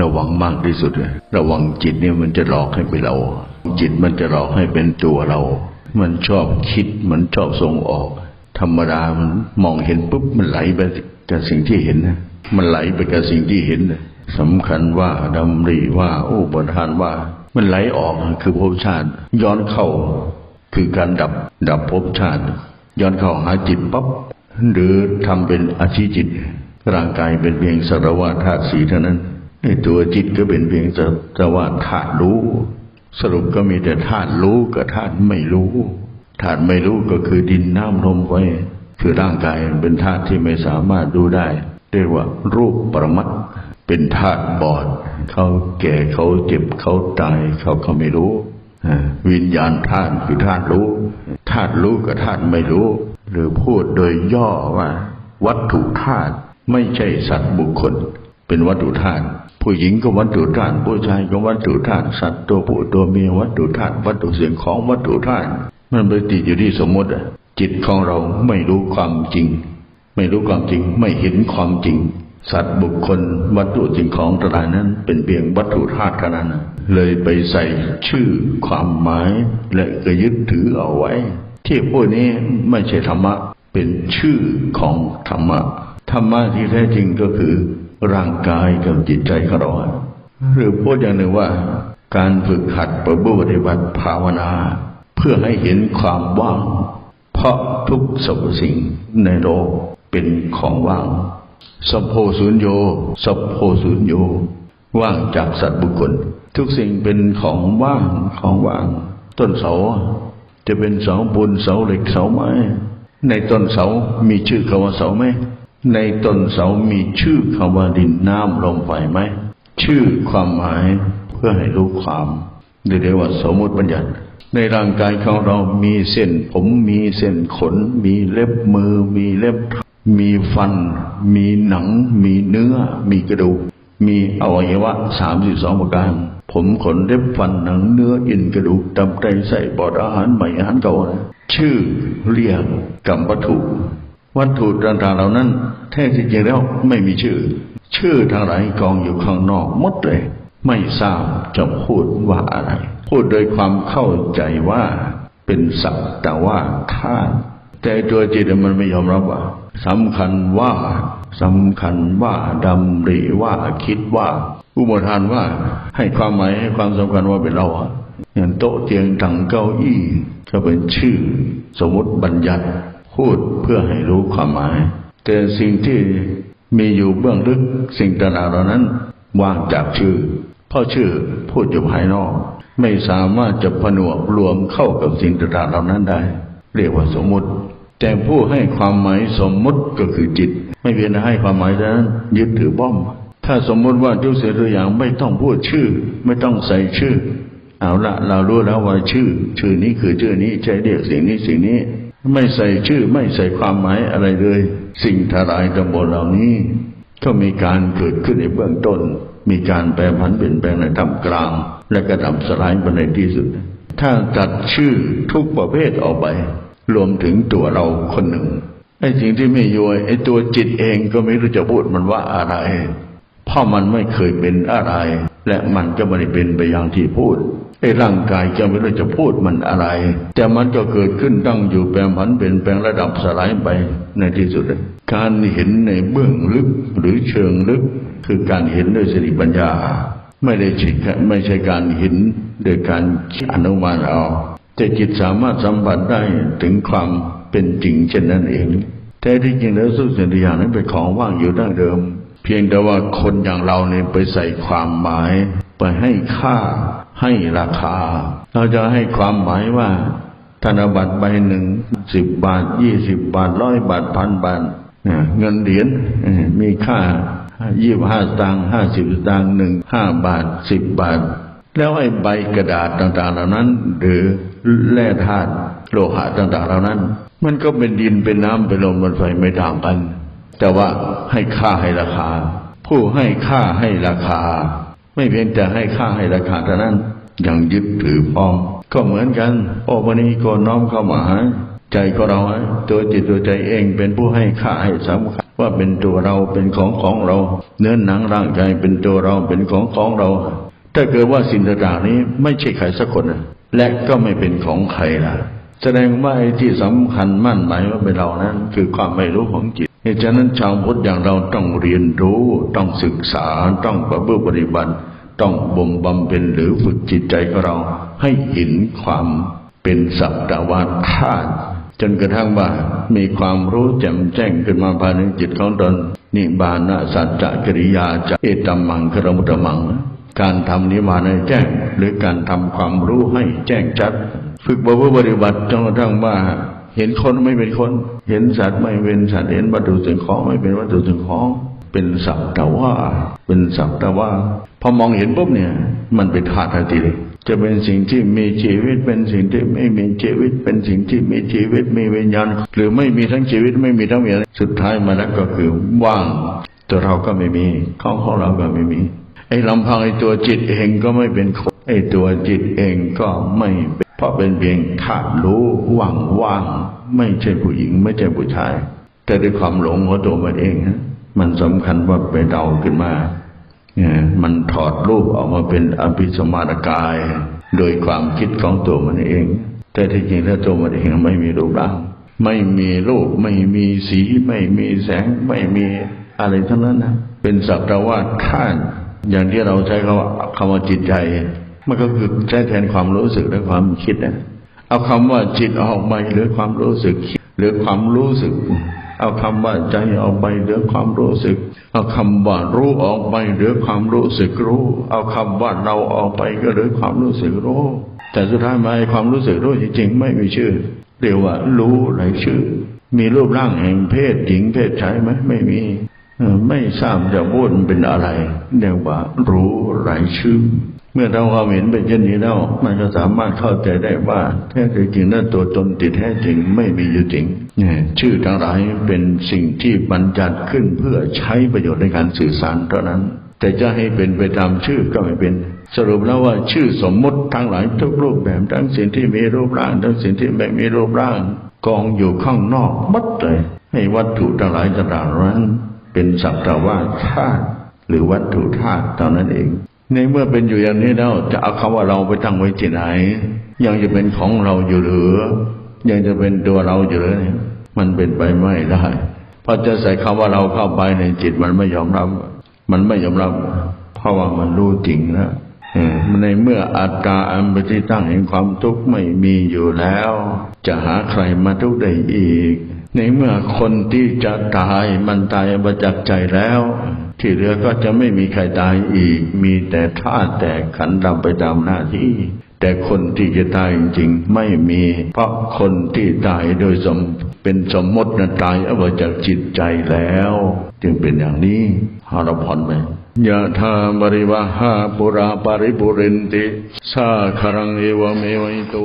ระวังมากที่สุดเลยระวังจิตเนี่ยมันจะหลอกให้เป็นเรา จิตมันจะหลอกให้เป็นตัวเรา มันชอบคิด มันชอบส่งออก ธรรมดามันมองเห็นปุ๊บมันไหลไปกับสิ่งที่เห็นนะมันไหลไปกับสิ่งที่เห็นสำคัญว่าดำริว่า โอุปทานว่า มันไหลออกคือภพชาติ ย้อนเข้า คือการดับดับภพชาติ ย้อนเข้าหาจิตปั๊บหรือทำเป็นอาชีจิต ร่างกายเป็นเพียงสารวาธาตุสีเท่านั้น ไอ้ตัวจิตก็เป็นเพียงสารวาธาตุรู้ สรุปก็มีแต่ธาตุรู้กับธาตุไม่รู้ธาตุไม่รู้ก็คือดินน้ำลมไฟคือร่างกายเป็นธาตุที่ไม่สามารถดูได้ เรียกว่ารูปปรมัตเป็นธาตุบอด เขาแก่เขาเจ็บเขาตายเขาก็ไม่รู้วิญญาณธาตุคือธาตุรู้ธาตุรู้กับธาตุไม่รู้ หรือพูดโดยย่อว่า วัตถุธาตุไม่ใช่สัตว์บุคคล เป็นวัตถุธาตุผู้หญิงก็วัตถุธาตุผู้ชายก็วัตถุธาตุสัตว์ตัวผู้ตัวเมียวัตถุธาตุวัตถุเสียงของวัตถุธาตุมันไปติดอยู่ที่สมมติอะจิตของเราไม่รู้ความจริง ไม่รู้ความจริงไม่เห็นความจริง สัตว์บุคคลวัตถุสิ่งของต่างๆนั้น เป็นเพียงวัตถุธาตุเท่านั้นเลยไปใส่ชื่อความหมาย และก็ยึดถือเอาไว้ ที่พวกนี้ไม่ใช่ธรรมะเป็นชื่อของธรรมะธรรมะที่แท้จริงก็คือ ร่างกายกับจิตใจของเราหรือพูดอย่างหนึ่งว่า การฝึกหัดประพฤติปฏิบัติภาวนา เพื่อให้เห็นความว่าง เพราะทุกสรรพสิ่งในโลกเป็นของว่างสัพโพสุญโยสัพโพสุญโยว่างจากสัตว์บุคคล ทุกสิ่งเป็นของว่างของว่าง ต้นเสา จะเป็นเสาปูนเสาเหล็กเสาไม้ในต้นเสามีชื่อคำว่าเสาไหม ในต้นเสามีชื่อคำว่าดินน้ำลมไฟไหม ชื่อความหมายเพื่อให้รู้ความเรียกว่าสมมติบัญญัติ ในร่างกายของเรามีเส้น ผมมีเส้นขน มีเล็บมือ มีเล็บ มีฟัน มีหนัง มีเนื้อ มีกระดูก มีอวัยวะสามสิบสองประการ ผมขนเล็บฟันหนังเนื้ออินกระดูกตับไตไส้ปอดอาหารใหม่อาหารเก่านะชื่อเรียกกรรมวัตถุ วัตถุต่างๆเหล่านั้น แท้ที่จริงแล้วไม่มีชื่อ ชื่อทั้งหลายกองอยู่ข้างนอกหมดเลย ไม่ทราบจะพูดว่าอะไร พูดโดยความเข้าใจว่าเป็นสักแต่ว่าธาตุแต่ตัวจิตมันไม่ยอมรับว่าสำคัญว่าสำคัญว่าดำริว่าคิดว่า อุปทานว่าให้ความหมายให้ความสำคัญว่าเป็นเราอะอย่างโต๊ะเตียงตังเก้าอี้ก็เป็นชื่อ สมมติบัญญัติ พูดเพื่อให้รู้ความหมาย แต่สิ่งที่มีอยู่เบื้องลึกสิ่งต่างๆเหล่านั้นวางจากชื่อ เพราะชื่อพูดอยู่ภายนอก ไม่สามารถจะผนวกรวมเข้ากับสิ่งต่างๆเหล่านั้นได้ เรียกว่าสมมุติ แต่ผู้ให้ความหมายสมมุติก็คือจิต ไม่เพียงแต่ให้ความหมายเท่านั้นยึดถือบ้อม ถ้าสมมุติว่าทุกสิ่งทุกอย่างไม่ต้องพูดชื่อ ไม่ต้องใส่ชื่อ เอาละเรารู้แล้วว่าชื่อ ชื่อนี้คือชื่อนี้ใช้เรียกสิ่งนี้สิ่งนี้ ไม่ใส่ชื่อไม่ใส่ความหมายอะไรเลย สิ่งทลายทั้งหมดเหล่านี้ ก็มีการเกิดขึ้นในเบื้องต้น มีการแปรผันเปลี่ยนแปลงในท่ามกลาง และกระดับสลายไปในที่สุด ถ้าตัดชื่อทุกประเภทออกไป รวมถึงตัวเราคนหนึ่งไอ้สิ่งที่ไม่อยู่ไอ้ตัวจิตเองก็ไม่รู้จะพูดมันว่าอะไร เพราะมันไม่เคยเป็นอะไร และมันก็ไม่ได้เป็นไปอย่างที่พูดไอ้ร่างกายก็ไม่รู้จะพูดมันอะไร แต่มันก็เกิดขึ้นตั้งอยู่แปลงผันเปลี่ยนแปลงระดับสลายไปในที่สุด การเห็นในเบื้องลึกหรือเชิงลึก คือการเห็นด้วยสติปัญญา ไม่ได้ใช่ไม่ใช่การเห็นโดยการคิดอนุมานเอา แต่จิตสามารถสัมผัสได้ถึงความเป็นจริงเช่นนั้นเองแต่ที่จริงแล้วทุกสิ่งอย่างนั้นเป็นของว่างอยู่ดั้งเดิม เพียงแต่ว่าคนอย่างเราเนี่ยไปใส่ความหมาย ไปให้ค่าให้ราคา เราจะให้ความหมายว่าธนบัตรใบหนึ่งสิบบาทยี่สิบบาทร้อยบาทพันบาทเงินเหรียญมีค่ายี่บห้าตังค์ห้าสิบตังค์หนึ่งห้าบาทสิบบาท แล้วไอ้ใบกระดาษต่างๆเหล่านั้น หรือแร่ธาตุโลหะต่างๆเหล่านั้น มันก็เป็นดินเป็นน้ำเป็นลมเป็นไฟไม่ต่างกัน แต่ว่า ให้ค่าให้ราคา ผู้ให้ค่าให้ราคา ไม่เพียงแต่ให้ค่าให้ราคาเท่านั้นยังยึดถือพ้อก็เหมือนกัน โอวันนี้ก็น้อมเข้ามาหาใจก็เราอะตัวจิตตัวใจเองเป็นผู้ให้ค่าให้สำคัญว่าเป็นตัวเราเป็นของของเรา เนื้อหนังร่างกายเป็นตัวเราเป็นของของเรา ถ้าเกิดว่าสิ่งต่างๆนี้ไม่ใช่ใครสักคนและก็ไม่เป็นของใครล่ะ แสดงว่าไอ้ที่สำคัญมั่นหมายว่าเป็นเรานั้น คือความไม่รู้ของจิต เหตุฉะนั้นชาวพุทธอย่างเราต้องเรียนรู้ ต้องศึกษาต้องประพฤติปฏิบัติต้องบ่มบำเพ็ญหรือฝึกจิตใจของเราให้เห็นความเป็นสัพตวาธาตุจนกระทั่งว่ามีความรู้แจ่มแจ้งขึ้นมาภายในจิตของตนนิบานะสัจจะกิริยาจะเอตัมมังครมุตมัง การทำนิวรณ์ให้แจ้ง หรือการทำความรู้ให้แจ้งชัด ฝึกบวปฏิบัติจนกระทั่งว่า เห็นคนไม่เป็นคน เห็นสัตว์ไม่เป็นสัตว์เห็นวัตถุสิ่งของไม่เป็นวัตถุสิ่งของ เป็นสัพตว่า เป็นสัพตว่าพอมองเห็นปุ๊บเนี่ย มันเป็นธาตุทันทีเลยจะเป็นสิ่งที่มีชีวิตเป็นสิ่งที่ไม่มีชีวิต เป็นสิ่งที่มีชีวิตมีวิญญาณหรือไม่มีทั้งชีวิตไม่มีทั้งวิญญาณสุดท้ายมาแล้วก็คือว่างตัวเราก็ไม่มีของของเราก็ไม่มีไอ้ลำพังไอ้ตัวจิตเองก็ไม่เป็นคนไอ้ตัวจิตเองก็ไม่เป็น เพราะเป็นเพียงธาตุรู้ว่างว่างๆไม่ใช่ผู้หญิง ไม่ใช่ผู้ชาย แต่ด้วยความหลงของตัวมันเองนะมันสำคัญว่าไปเดาขึ้นมาเนี่ยมันถอดรูปออกมาเป็นอภิสมานกาย โดยความคิดของตัวมันเอง แต่ที่จริงแล้วตัวมันเองไม่มีรูปร่าง ไม่มีรูปไม่มีสี ไม่มีแสง ไม่มีอะไรทั้งนั้นนะเป็นสัพแต่ว่าท่านอย่างที่เราใช้คำว่าคำว่าจิตใจ มันก็คือใช้แทนความรู้สึกและความคิดนะเอาคำว่าจิตออกไปหรือความรู้สึกหรือความรู้สึก เอาคำว่าใจออกไปหลือความรู้สึก เอาคำว่ารู้ออกไปหลือความรู้สึกรู้ เอาคำว่าเราออกไปก็หลือความรู้สึกรู้ แต่สุดท้ายมาไอความรู้สึกรู้จริงๆ ไม่มีชื่อเรียกว่ารู้หลายชื่อ มีรูปร่างแห่งเพศหญิงเพศชายไหมไม่มีไม่ทราบจะพูดเป็นอะไรเรียกว่ารู้หลายชื่อ เมื่อเราความเห็นเป็นเช่นนี้แล้ว มันก็สามารถเข้าใจได้ว่าแท้จริงนั้นตัวตนติดแท้จริงไม่มีอยู่จริงเนี่ยชื่อทั้งหลายเป็นสิ่งที่บัญญัติขึ้นเพื่อใช้ประโยชน์ในการสื่อสารเท่านั้น แต่จะให้เป็นไปตามชื่อก็ไม่เป็น สรุปแล้วว่าชื่อสมมติทั้งหลายทุกรูปแบบทั้งสิ่งที่มีรูปร่าง ทั้งสิ่งที่ไม่มีรูปร่าง กองอยู่ข้างนอกบัดเลยให้วัตถุทั้งหลายต่างๆนั้น เป็นสักแต่ว่าธาตุหรือวัตถุธาตุเท่านั้นเอง ในเมื่อเป็นอยู่อย่างนี้แล้วจะเอาคำว่าเราไปตั้งไว้ที่ไหน ยังจะเป็นของเราอยู่หรือ ยังจะเป็นตัวเราอยู่หรือเนี่ยมันเป็นไปไม่ได้เพราะจะใส่คำว่าเราเข้าไปในจิตมันไม่ยอมรับ มันไม่ยอมรับ เพราะว่ามันรู้จริงนะในเมื่ออัตตาอันเป็นที่ตั้งแห่งความทุกข์ไม่มีอยู่แล้ว จะหาใครมาทุกข์ได้อีก ในเมื่อคนที่จะตายมันตายประจักษ์ใจแล้ว ที่เหลือก็จะไม่มีใครตายอีก มีแต่ธาตุแต่ขันดำไปตามหน้าที่ แต่คนที่จะตายจริงๆไม่มี เพราะคนที่ตายโดยสมเป็นสมมตินะตายเอาไว้จากจิตใจแล้ว จึงเป็นอย่างนี้หาราผ่อนไหมยะธาบริวหาปุราปริปุเรนติสาคารังเอวเมวัยโต